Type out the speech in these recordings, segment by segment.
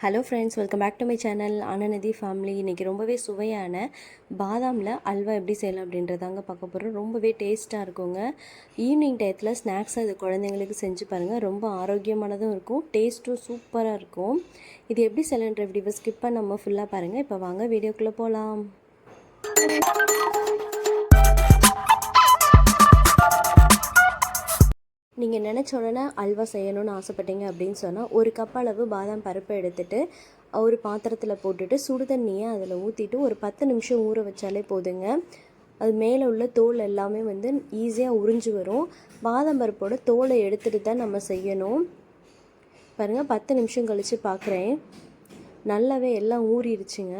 Hello friends welcome back to my channel Ananathi family இன்றைக்கி ரொம்பவே சுவையான பாதாமில் அல்வா எப்படி செய்யலாம் அப்படின்றதாங்க பார்க்க போகிறோம் ரொம்பவே டேஸ்ட்டாக இருக்குங்க. ஈவினிங் டயத்தில் ஸ்நாக்ஸ் அது குழந்தைங்களுக்கு செஞ்சு பாருங்கள் ரொம்ப ஆரோக்கியமானதும் இருக்கும். டேஸ்ட்டும் சூப்பராக இருக்கும். இது எப்படி செய்யலான்ற வீடியோ ஸ்கிப் பண்ணாமல் ஃபுல்லாக பாருங்கள் இப்போ வாங்க வீடியோக்குள்ளே போகலாம் நீங்கள் நினச்ச உடனே அல்வா செய்யணும்னு ஆசைப்பட்டீங்க அப்படின்னு சொன்னால் ஒரு கப் அளவு பாதாம் பருப்பை எடுத்துட்டு ஒரு பாத்திரத்தில் போட்டுட்டு சுடு தண்ணியை அதில் ஊற்றிட்டு ஒரு பத்து நிமிஷம் ஊற வச்சாலே போதுங்க. அது மேலே உள்ள தோல் எல்லாமே வந்து ஈஸியாக உறிஞ்சு வரும். பாதாம் பருப்போட தோலை எடுத்துகிட்டு தான் நம்ம செய்யணும். பாருங்கள் பத்து நிமிஷம் கழித்து பார்க்குறேன் நல்லாவே எல்லாம் ஊறிடுச்சுங்க.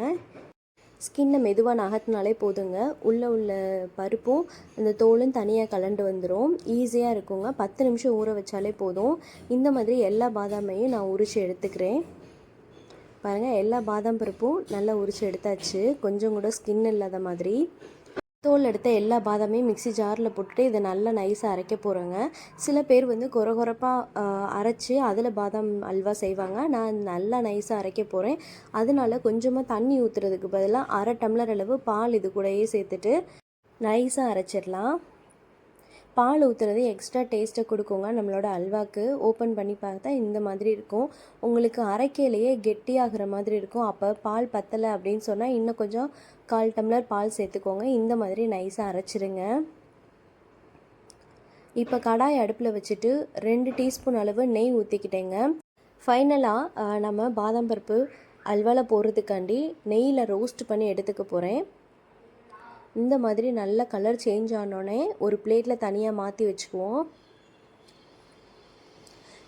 ஸ்கின்னை மெதுவாக நகர்த்தினாலே போதுங்க. உள்ளே உள்ள பருப்பும் அந்த தோலும் தனியாக கலண்டு வந்துடும் ஈஸியாக இருக்குங்க. பத்து நிமிஷம் ஊற வச்சாலே போதும். இந்த மாதிரி எல்லா பாதாமையும் நான் உரித்து எடுத்துக்கிறேன். பாருங்கள் எல்லா பாதாம் பருப்பும் நல்லா உரித்து எடுத்தாச்சு. கொஞ்சம் கூட ஸ்கின் இல்லாத மாதிரி. தோல் எடுத்த எல்லா பாதாமையும் மிக்ஸி ஜாரில் போட்டுட்டு இதை நல்லா நைஸாக அரைக்க போகிறோங்க சில பேர் வந்து கொர கொரப்பாக அரைச்சி அதில் பாதாம் அல்வா செய்வாங்க. நான் நல்லா நைஸாக அரைக்க போகிறேன் அதனால கொஞ்சமாக தண்ணி ஊற்றுறதுக்கு பதிலாக அரை டம்ளர் அளவு பால் இது கூடயே சேர்த்துட்டு நைஸாக அரைச்சிடலாம். பால் ஊற்றுறது எக்ஸ்ட்ரா டேஸ்ட்டை கொடுக்குங்க. நம்மளோட அல்வாக்கு ஓப்பன் பண்ணி பார்த்தா இந்த மாதிரி இருக்கும். உங்களுக்கு அரைக்கையிலேயே கெட்டியாகிற மாதிரி இருக்கும். அப்போ பால் பத்தலை அப்படின்னு சொன்னால் இன்னும் கொஞ்சம் கால் டம்ளர் பால் சேர்த்துக்கோங்க. இந்த மாதிரி நைஸாக அரைச்சிருங்க. இப்போ கடாய் அடுப்பில் வச்சுட்டு ரெண்டு டீஸ்பூன் அளவு நெய் ஊற்றிக்கிட்டேங்க ஃபைனலாக நம்ம பாதாம் பருப்பு அல்வாவில் போடுறதுக்காண்டி நெய்யில் ரோஸ்ட் பண்ணி எடுத்துக்க போகிறேன் இந்த மாதிரி நல்ல கலர் சேஞ்ச் ஆனோடனே ஒரு பிளேட்டில் தனியாக மாற்றி வச்சுக்குவோம்.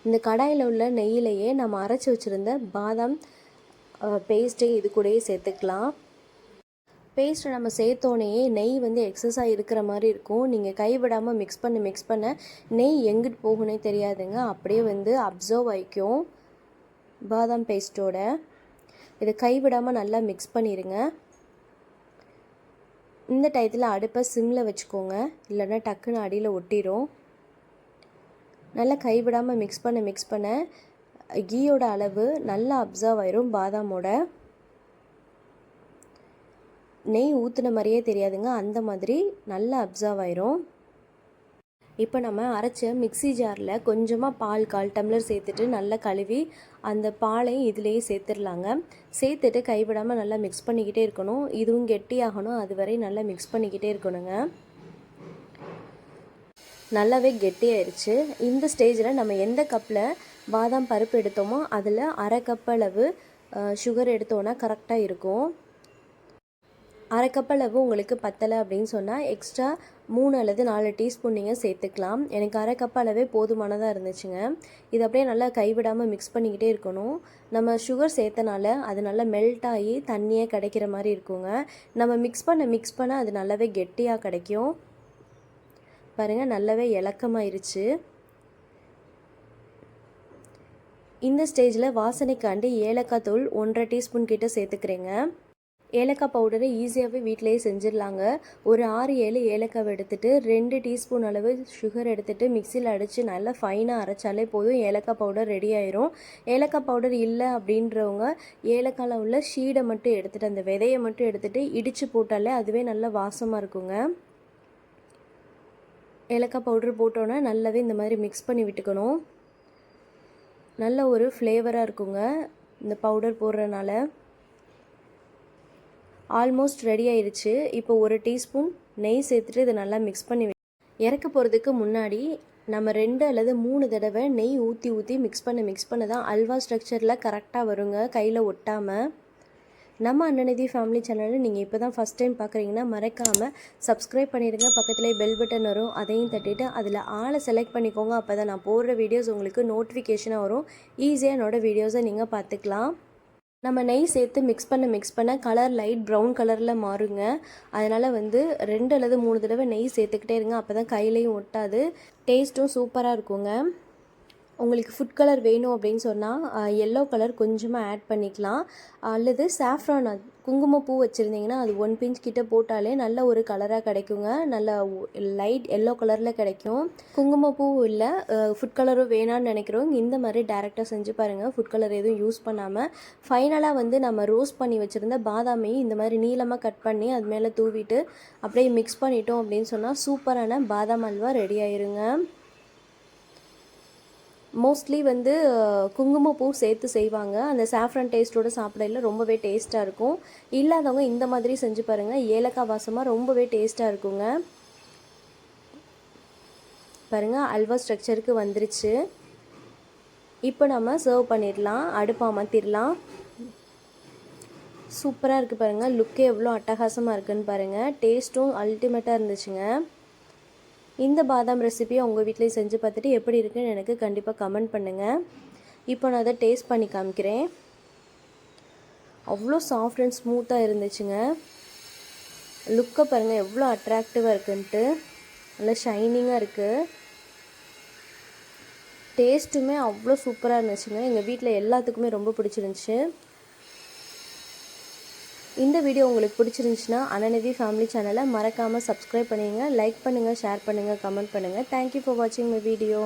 இந்த கடாயில் உள்ள நெய்யிலையே நம்ம அரைச்சி வச்சுருந்த பாதாம் பேஸ்ட்டை இது கூடயே சேர்த்துக்கலாம். பேஸ்ட்டை நம்ம சேர்த்தோனையே நெய் வந்து எக்ஸஸாக இருக்கிற மாதிரி இருக்கும். நீங்கள் கைவிடாமல் மிக்ஸ் பண்ண மிக்ஸ் பண்ண நெய் எங்கிட்டு போகுனே தெரியாதுங்க. அப்படியே வந்து அப்சர்வ் ஆகிக்கும் பாதாம் பேஸ்ட்டோட இதை கைவிடாமல் நல்லா மிக்ஸ் பண்ணிடுங்க இந்த டயத்தில் அடுப்பை சிம்மில் வச்சுக்கோங்க. இல்லைன்னா டக்குன்னு அடியில் ஒட்டிடும் நல்லா கைவிடாமல் மிக்ஸ் பண்ண மிக்ஸ் பண்ண கீயோட அளவு நல்லா அப்சர்வ் ஆயிரும் பாதாமோட. நெய் ஊற்றுன மாதிரியே தெரியாதுங்க. அந்த மாதிரி நல்லா அப்சர்வ் ஆயிரும். இப்போ நம்ம அரைச்ச மிக்சி ஜாரில் கொஞ்சமாக பால் கால் டம்ளர் சேர்த்துட்டு நல்லா கழுவி அந்த பாலையும் இதுலேயே சேர்த்துடலாங்க. சேர்த்துட்டு கைவிடாமல் நல்லா மிக்ஸ் பண்ணிக்கிட்டே இருக்கணும். இதுவும் கெட்டியாகணும் அதுவரை நல்லா மிக்ஸ் பண்ணிக்கிட்டே இருக்கணுங்க. நல்லாவே கெட்டியாயிருச்சு இந்த ஸ்டேஜில் நம்ம எந்த கப்பில் பாதாம் பருப்பு எடுத்தோமோ அதில் அரை கப் அளவு சுகர் எடுத்தோன்னா கரெக்டாக இருக்கும். அரை கப் அளவு உங்களுக்கு பத்தலை அப்படின்னு சொன்னால் எக்ஸ்ட்ரா மூணு அல்லது நாலு டீஸ்பூன் நீங்கள் சேர்த்துக்கலாம். எனக்கு அரை கப் அளவே போதுமானதாக இருந்துச்சுங்க. இது அப்படியே நல்லா கைவிடாமல் மிக்ஸ் பண்ணிக்கிட்டே இருக்கணும். நம்ம சுகர் சேர்த்தனால அது நல்லா மெல்ட் ஆகி தண்ணியே கிடைக்கிற மாதிரி இருக்குங்க. நம்ம மிக்ஸ் பண்ண மிக்ஸ் பண்ண அது நல்லாவே கெட்டியாக கிடைக்கும். பாருங்கள் நல்லாவே இலக்கமாயிருச்சு. இந்த ஸ்டேஜில் வாசனைக்காண்டி ஏலக்காய் தூள் ஒன்றரை டீஸ்பூன் கிட்டே சேர்த்துக்கிறேங்க. ஏலக்காய் பவுடரை ஈஸியாகவே வீட்டிலேயே செஞ்சிடலாங்க. ஒரு ஆறு ஏழு ஏலக்காவை எடுத்துகிட்டு ரெண்டு டீஸ்பூன் அளவு சுகர் எடுத்துகிட்டு மிக்சியில் அடித்து நல்லா ஃபைனாக அரைச்சாலே போதும். ஏலக்காய் பவுடர் ரெடி ஆயிரும். ஏலக்காய் பவுடர் இல்லை அப்படின்றவங்க ஏலக்காயில் உள்ள ஷீடை மட்டும் எடுத்துகிட்டு அந்த விதையை மட்டும் எடுத்துகிட்டு இடித்து போட்டாலே அதுவே நல்லா வாசமாக இருக்குங்க. ஏலக்காய் பவுடர் போட்டோன்னா நல்லாவே இந்த மாதிரி மிக்ஸ் பண்ணி விட்டுக்கணும். நல்ல ஒரு ஃப்ளேவராக இருக்குங்க. இந்த பவுடர் போடுறதுனால. ஆல்மோஸ்ட் ரெடி ஆயிடுச்சு இப்போ ஒரு டீஸ்பூன் நெய் சேர்த்துட்டு இதை நல்லா மிக்ஸ் பண்ணி இறக்க போகிறதுக்கு முன்னாடி நம்ம ரெண்டு அல்லது மூணு தடவை நெய் ஊற்றி ஊற்றி மிக்ஸ் பண்ண மிக்ஸ் பண்ண தான் அல்வா ஸ்ட்ரக்சரில் கரெக்டாக வருங்க கையில் ஒட்டாமல் நம்ம அன்னநிதி ஃபேமிலி சேனலில் நீங்கள் இப்போ தான் ஃபஸ்ட் டைம் பார்க்குறீங்கன்னா மறக்காமல் சப்ஸ்கிரைப் பண்ணிடுங்க. பக்கத்துலேயே பெல் பட்டன் வரும் அதையும் தட்டிட்டு அதில் ஆளை செலக்ட் பண்ணிக்கோங்க. அப்போ தான் நான் போடுற வீடியோஸ் உங்களுக்கு நோட்டிஃபிகேஷனாக வரும். ஈஸியாக என்னோடய வீடியோஸை நீங்கள் பார்த்துக்கலாம். நம்ம நெய் சேர்த்து மிக்ஸ் பண்ண மிக்ஸ் பண்ண கலர் லைட் ப்ரௌன் கலரில் மாறுங்க. அதனால் வந்து ரெண்டு அல்லது மூணு தடவை நெய் சேர்த்துக்கிட்டே இருங்க. அப்போ தான் கையிலையும் ஒட்டாது. டேஸ்ட்டும் சூப்பராக இருக்குங்க. உங்களுக்கு ஃபுட் கலர் வேணும் அப்படின்னு சொன்னால் எல்லோ கலர் கொஞ்சமாக ஆட் பண்ணிக்கலாம். அல்லது சாஃப்ரான் குங்குமப்பூ வச்சுருந்தீங்கன்னா அது ஒன் பிஞ்ச் கிட்ட போட்டாலே நல்ல ஒரு கலராக கிடைக்குங்க. நல்ல லைட் எல்லோ கலரில் கிடைக்கும். குங்குமப்பூ இல்லை ஃபுட் கலரும் வேணான்னு நினைக்கிறோம் இந்த மாதிரி டேரெக்டாக செஞ்சு பாருங்கள் ஃபுட் கலர் எதுவும் யூஸ் பண்ணாமல் ஃபைனலாக வந்து நம்ம ரோஸ் பண்ணி வச்சுருந்த பாதாமையும் இந்த மாதிரி நீளமாக கட் பண்ணி அது மேலே தூவிட்டு அப்படியே மிக்ஸ் பண்ணிட்டோம் அப்படின்னு சொன்னால் சூப்பரான பாதாம் அல்வா ரெடி ஆயிருங்க. மோஸ்ட்லி வந்து குங்குமப்பூ சேர்த்து செய்வாங்க. அந்த சாஃப்ரன் டேஸ்ட்டோட சாப்பிடையில ரொம்பவே டேஸ்ட்டாக இருக்கும். இல்லாதவங்க இந்த மாதிரி செஞ்சு பாருங்கள் ஏலக்காய் வாசமாக ரொம்பவே டேஸ்ட்டாக இருக்குங்க. பாருங்கள் அல்வா ஸ்ட்ரக்சருக்கு வந்துருச்சு. இப்போ நம்ம சர்வ் பண்ணிடலாம். அடுப்பு அமர்த்திடலாம். சூப்பராக இருக்குது பாருங்கள் லுக்கே எவ்வளோ அட்டகாசமாக இருக்குன்னு பாருங்கள் டேஸ்ட்டும் அல்டிமேட்டாக இருந்துச்சுங்க. இந்த பாதாம் ரெசிபியை உங்கள் வீட்லேயும் செஞ்சு பார்த்துட்டு எப்படி இருக்குன்னு எனக்கு கண்டிப்பாக கமெண்ட் பண்ணுங்கள் இப்போ நான் அதை டேஸ்ட் பண்ணி காமிக்கிறேன். அவ்வளோ சாஃப்ட் அண்ட் ஸ்மூத்தாக இருந்துச்சுங்க. லுக்கை பாருங்கள் எவ்வளோ அட்ராக்டிவாக இருக்குன்ட்டு. நல்லா ஷைனிங்காக இருக்குது டேஸ்ட்டுமே அவ்வளோ சூப்பராக இருந்துச்சுங்க. எங்கள் வீட்டில் எல்லாத்துக்குமே ரொம்ப பிடிச்சிருந்துச்சி. இந்த வீடியோ உங்களுக்கு பிடிச்சிருந்துச்சுன்னா அனநதி ஃபேமிலி சேனலை மறக்காமல் சப்ஸ்கிரைப் பண்ணுங்கள் லைக் பண்ணுங்கள் ஷேர் பண்ணுங்கள் கமெண்ட் பண்ணுங்கள் தேங்க்யூ ஃபார் வாட்சிங் மை வீடியோ